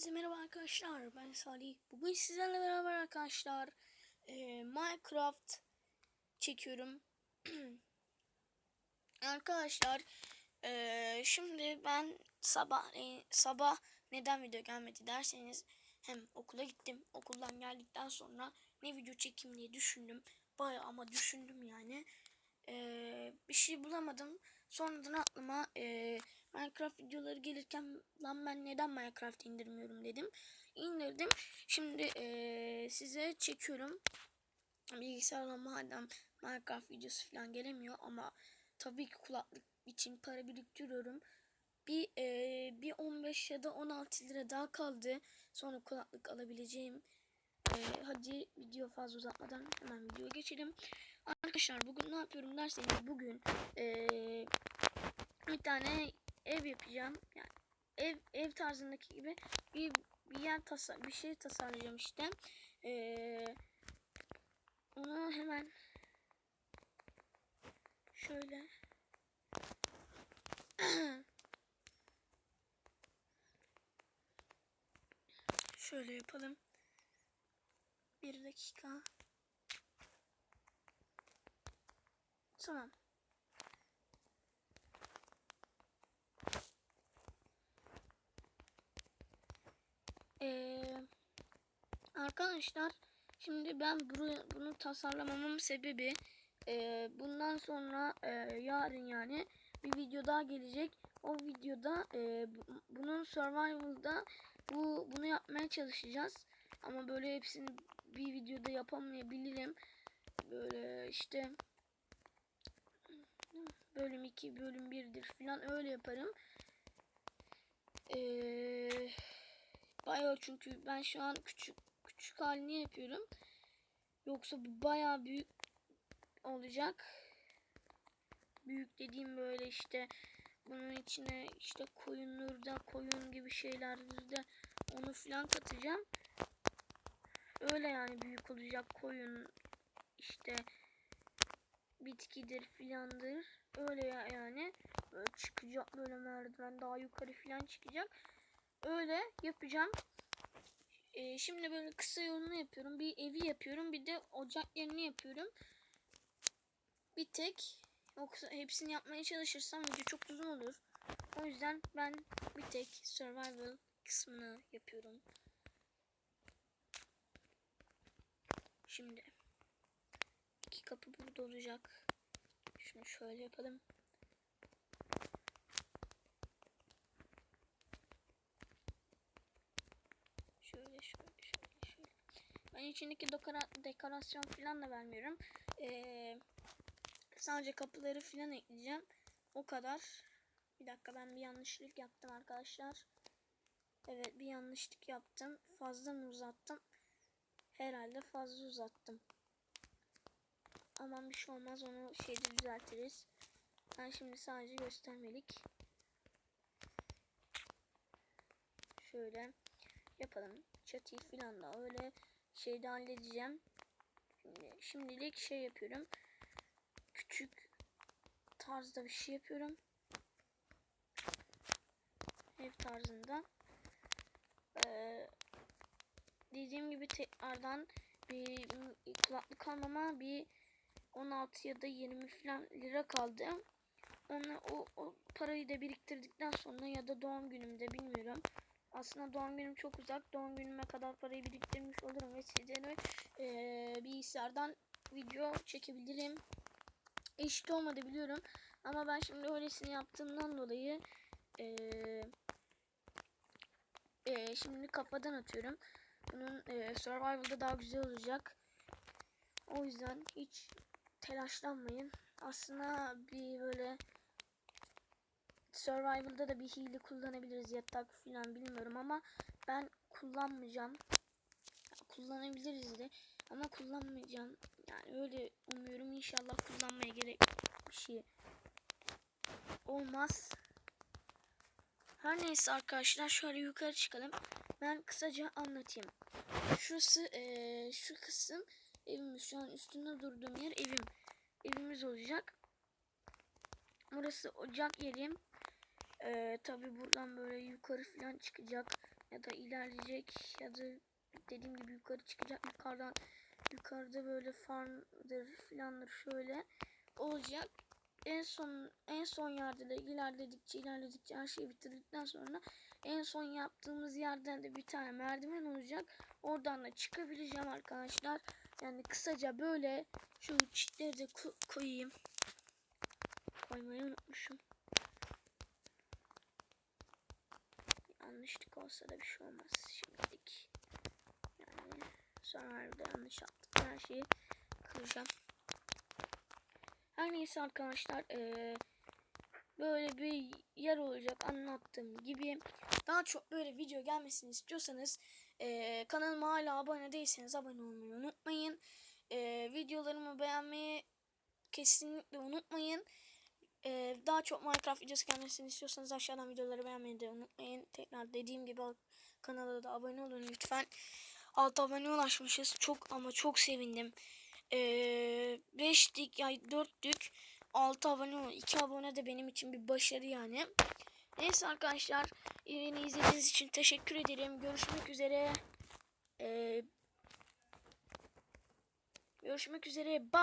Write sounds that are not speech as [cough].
Hepinize merhaba arkadaşlar. Ben Salih. Bugün sizlerle beraber arkadaşlar e, Minecraft çekiyorum. [clears throat] arkadaşlar e, şimdi ben sabah e, sabah neden video gelmedi derseniz hem okula gittim. Okuldan geldikten sonra ne video çekeyim diye düşündüm. Baya ama düşündüm yani. E, bir şey bulamadım. Sonradan aklıma e, Minecraft videoları gelirken lan ben neden Minecraft indirmiyorum dedim. İndirdim. Şimdi e, size çekiyorum. Bilgisayarla madem Minecraft videosu falan gelemiyor ama tabii ki kulaklık için para biriktiriyorum. Bir, e, bir 15 ya da 16 lira daha kaldı. Sonra kulaklık alabileceğim. E, hadi video fazla uzatmadan hemen videoya geçelim. Arkadaşlar bugün ne yapıyorum derseniz bugün e, bir tane ev yapacağım. Yani ev ev tarzındaki gibi bir bir yer tasa bir şey tasarlayacağım işte. Ee, onu hemen şöyle [clears throat] şöyle yapalım. Bir dakika. Tamam. Ee, arkadaşlar şimdi ben bunu, bunu tasarlamamın sebebi e, bundan sonra e, yarın yani bir video daha gelecek. O videoda e, bu- bunun survival'da bu bunu yapmaya çalışacağız. Ama böyle hepsini bir videoda yapamayabilirim. Böyle işte bölüm 2 bölüm 1'dir falan öyle yaparım. Eee Bayağı çünkü ben şu an küçük küçük halini yapıyorum. Yoksa bu bayağı büyük olacak. Büyük dediğim böyle işte bunun içine işte koyunları da koyun gibi şeylerdir de onu filan katacağım. Öyle yani büyük olacak koyun işte bitkidir filandır. Öyle ya yani. Böyle çıkacak böyle merdiven daha yukarı filan çıkacak. Öyle yapacağım. Ee, şimdi böyle kısa yolunu yapıyorum. Bir evi yapıyorum. Bir de ocak yerini yapıyorum. Bir tek. Yoksa hepsini yapmaya çalışırsam video çok uzun olur. O yüzden ben bir tek survival kısmını yapıyorum. Şimdi iki kapı burada olacak. Şunu şöyle yapalım. Şöyle şöyle şöyle şöyle. Ben içindeki dokora, dekorasyon falan da vermiyorum. Ee, sadece kapıları falan ekleyeceğim. O kadar. Bir dakika ben bir yanlışlık yaptım arkadaşlar. Evet bir yanlışlık yaptım. Fazla mı uzattım? Herhalde fazla uzattım. Aman bir şey olmaz onu şeyde düzeltiriz. Ben şimdi sadece göstermelik. Şöyle yapalım. Çatıyı falan da öyle şeyde halledeceğim. Şimdi, şimdilik şey yapıyorum. Küçük tarzda bir şey yapıyorum. Ev tarzında. Ee, dediğim gibi tekrardan bir kulaklık almama bir 16 ya da 20 falan lira kaldı. Onu o, o parayı da biriktirdikten sonra ya da doğum günümde bilmiyorum. Aslında doğum günüm çok uzak. Doğum günüme kadar parayı biriktirmiş olurum ve sizlere e, bilgisayardan video çekebilirim. Eşit olmadı biliyorum. Ama ben şimdi öylesini yaptığımdan dolayı e, e, şimdi kafadan atıyorum. Bunun e, survival'da daha güzel olacak. O yüzden hiç telaşlanmayın. Aslında bir böyle Survival'da da bir hile kullanabiliriz yatak falan bilmiyorum ama ben kullanmayacağım. Kullanabiliriz de ama kullanmayacağım. Yani öyle umuyorum inşallah kullanmaya gerek bir şey olmaz. Her neyse arkadaşlar şöyle yukarı çıkalım. Ben kısaca anlatayım. Şurası ee, şu kısım evimiz. Şu an üstünde durduğum yer evim. Evimiz olacak. Burası ocak yerim. Ee, tabi buradan böyle yukarı falan çıkacak. ya da ilerleyecek ya da dediğim gibi yukarı çıkacak yukarıdan yukarıda böyle farmdır filandır şöyle olacak. En son en son yerde de ilerledikçe ilerledikçe her şeyi bitirdikten sonra en son yaptığımız yerden de bir tane merdiven olacak. Oradan da çıkabileceğim arkadaşlar. Yani kısaca böyle şu çitleri de ko- koyayım. Koymayı unutmuşum. Yanlışlık olsa da bir şey olmaz şimdilik. Yani sonra da yanlış yaptık. Her şeyi kıracağım. Her neyse arkadaşlar eee, böyle bir yer olacak anlattığım gibi. Daha çok böyle video gelmesini istiyorsanız eee, kanalıma hala abone değilseniz abone olmayı unutmayın. Eee, videolarımı beğenmeyi kesinlikle unutmayın. Eee, daha çok Minecraft videosu gelmesini istiyorsanız aşağıdan videoları beğenmeyi de unutmayın. Tekrar dediğim gibi kanala da abone olun lütfen. 6 abone ulaşmışız. Çok ama çok sevindim. Ee, 5'lik ya 4'lük 6 abone ol. 2 abone de benim için bir başarı yani. Neyse arkadaşlar beni izlediğiniz için teşekkür ederim. Görüşmek üzere. Ee, görüşmek üzere. Bye.